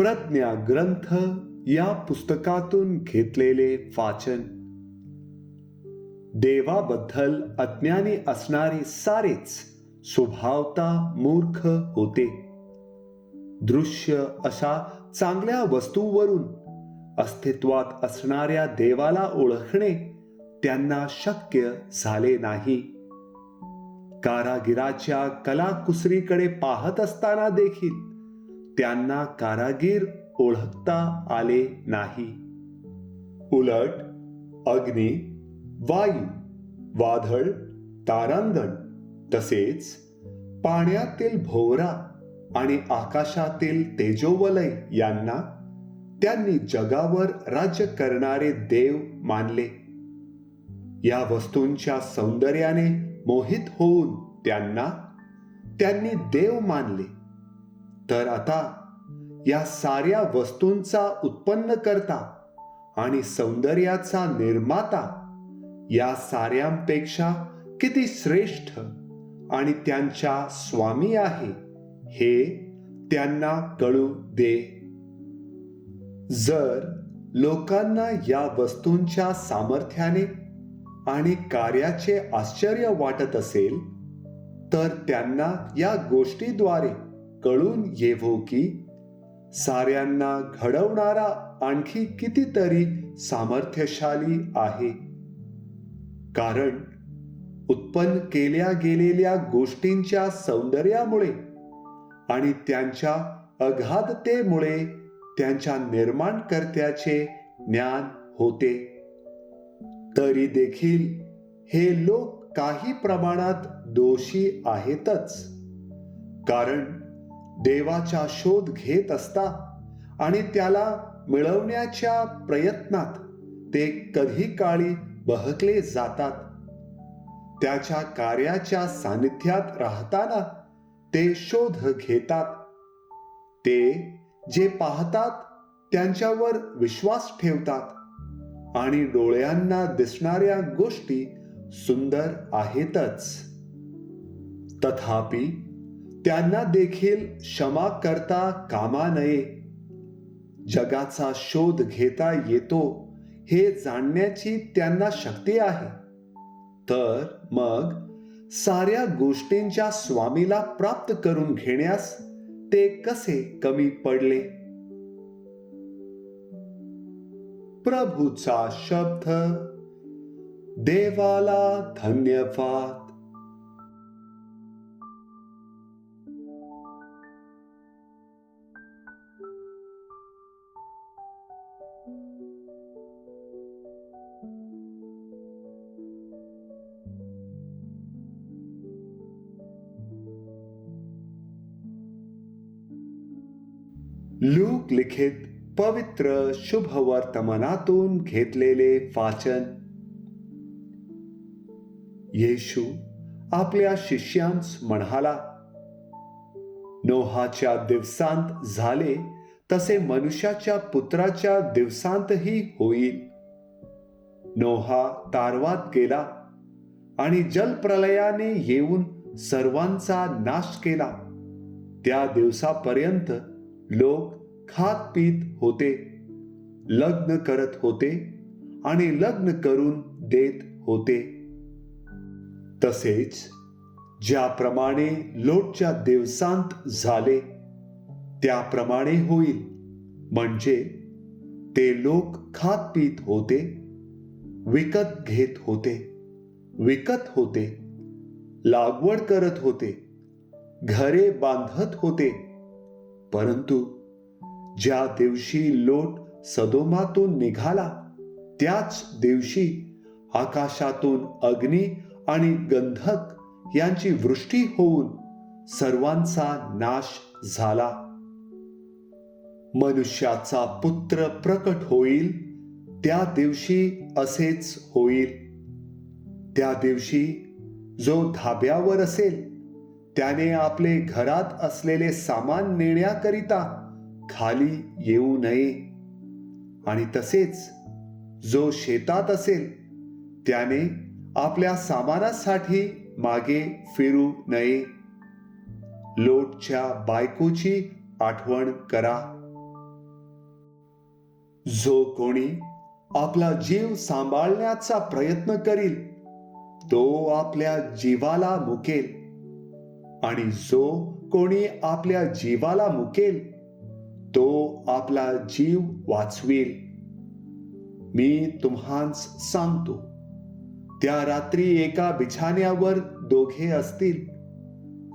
प्रज्ञा ग्रंथ या पुस्तकातून घेतलेले वाचन. देवाबद्दल अज्ञानी असणारे सारेच स्वभावता मूर्ख होते. दृश्य अशा चांगल्या वस्तूवरून अस्तित्वात असणाऱ्या देवाला ओळखणे त्यांना शक्य झाले नाही. कारागिराच्या कलाकुसरीकडे पाहत असताना देखील त्यांना कारागीर ओळखता आले नाही. उलट अग्नी वायू वादळ तारांगण तसेच पाण्यातील भोवरा आणि आकाशातील तेजोवलय यांना त्यांनी जगावर राज्य करणारे देव मानले. या वस्तूंच्या सौंदर्याने मोहित होऊन त्यांना त्यांनी देव मानले. तर आता या साऱ्या वस्तूंचा उत्पन्न करता आणि सौंदर्याचा निर्माता या साऱ्यांपेक्षा किती श्रेष्ठ आणि त्यांच्या स्वामी आहे हे त्यांना कळू दे. जर लोकांना या वस्तूंच्या सामर्थ्याने आणि कार्याचे आश्चर्य वाटत असेल तर त्यांना या गोष्टीद्वारे कळून येवो की साऱ्यांना घडवणारा आणखी कितीतरी सामर्थ्यशाली आहे. कारण उत्पन्न केल्या गेलेल्या गोष्टींच्या सौंदर्यामुळे आणि त्यांच्या अगाधतेमुळे त्यांच्या निर्माणकर्त्याचे ज्ञान होते. तरी देखील हे लोक काही प्रमाणात दोषी आहेतच. कारण देवाचा शोध घेत असता आणि त्याला मिळवण्याच्या प्रयत्नात ते कधी काळी बहकले जातात. त्याच्या कार्याच्या सानिध्यात राहताना ते शोध घेतात. ते जे पाहतात त्यांच्यावर विश्वास ठेवतात आणि डोळ्यांना दिसणाऱ्या गोष्टी सुंदर आहेतच. तथापि त्यांना देखील क्षमा करता कामा नये. जगाचा शोध घेता येतो हे जाणण्याची त्यांना शक्ती आहे. तर मग साऱ्या गोष्टींच्या स्वामीला प्राप्त करून घेण्यास ते कसे कमी पडले? प्रभूचा शब्द देवाला धन्यवाद. लूक लिखित पवित्र शुभ वर्तमानातून घेतलेले वाचन. येशू आपल्या शिष्यांस म्हणाला नोहाच्या दिवसांत झाले तसे मनुष्याच्या पुत्राच्या दिवसांतही होईल. नोहा तारवात गेला आणि जलप्रलयाने येऊन सर्वांचा नाश केला. त्या दिवसापर्यंत लोक खात पीत होते लग्न करत होते आणि लग्न करून देत होते. तसेच ज्याप्रमाणे लोटच्या दिवसांत झाले त्याप्रमाणे होईल. म्हणजे ते लोक खात पीत होते विकत घेत होते विकत होते लागवड करत होते घरे बांधत होते परंतु ज्या दिवशी लोट सदोमातून निघाला त्याच दिवशी आकाशातून अग्नी आणि गंधक यांची वृष्टी होऊन सर्वांचा नाश झाला. मनुष्याचा पुत्र प्रकट होईल त्या दिवशी असेच होईल. त्या दिवशी जो धाब्यावर असेल त्याने आपले घरात असलेले सामान नेण्याकरिता खाली येऊ नये. आणि तसेच जो शेतात असेल त्याने आपल्या सामानासाठी मागे फिरू नये. लोटच्या बायकोची आठवण करा. जो कोणी आपला जीव सांभाळण्याचा प्रयत्न करील तो आपल्या जीवाला मुकेल. आणि जो कोणी आपल्या जीवाला मुकेल तो आपला जीव वाचवेल. मी तुम्हास सांगतो त्या रात्री एका बिछाण्यावर दोघे असतील.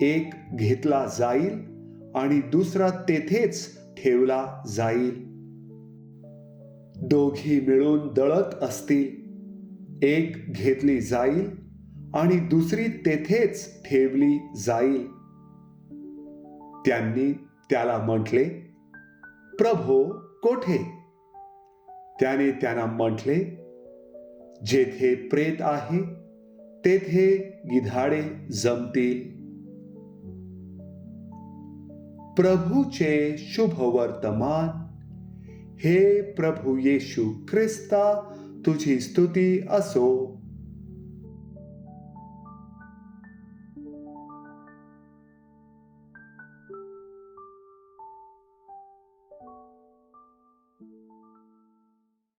एक घेतला जाईल आणि दुसरा तेथेच ठेवला जाईल. दोघी मिळून दळत असतील. एक घेतली जाईल आणि दुसरी तेथेच ठेवली जाईल. त्यांनी त्याला म्हटले प्रभो कोठे? त्याने त्यांना म्हटले जेथे प्रेत आहे तेथे गिधाडे जमतील. प्रभूचे शुभ वर्तमान हे प्रभू येशू ख्रिस्ता तुझी स्तुती असो.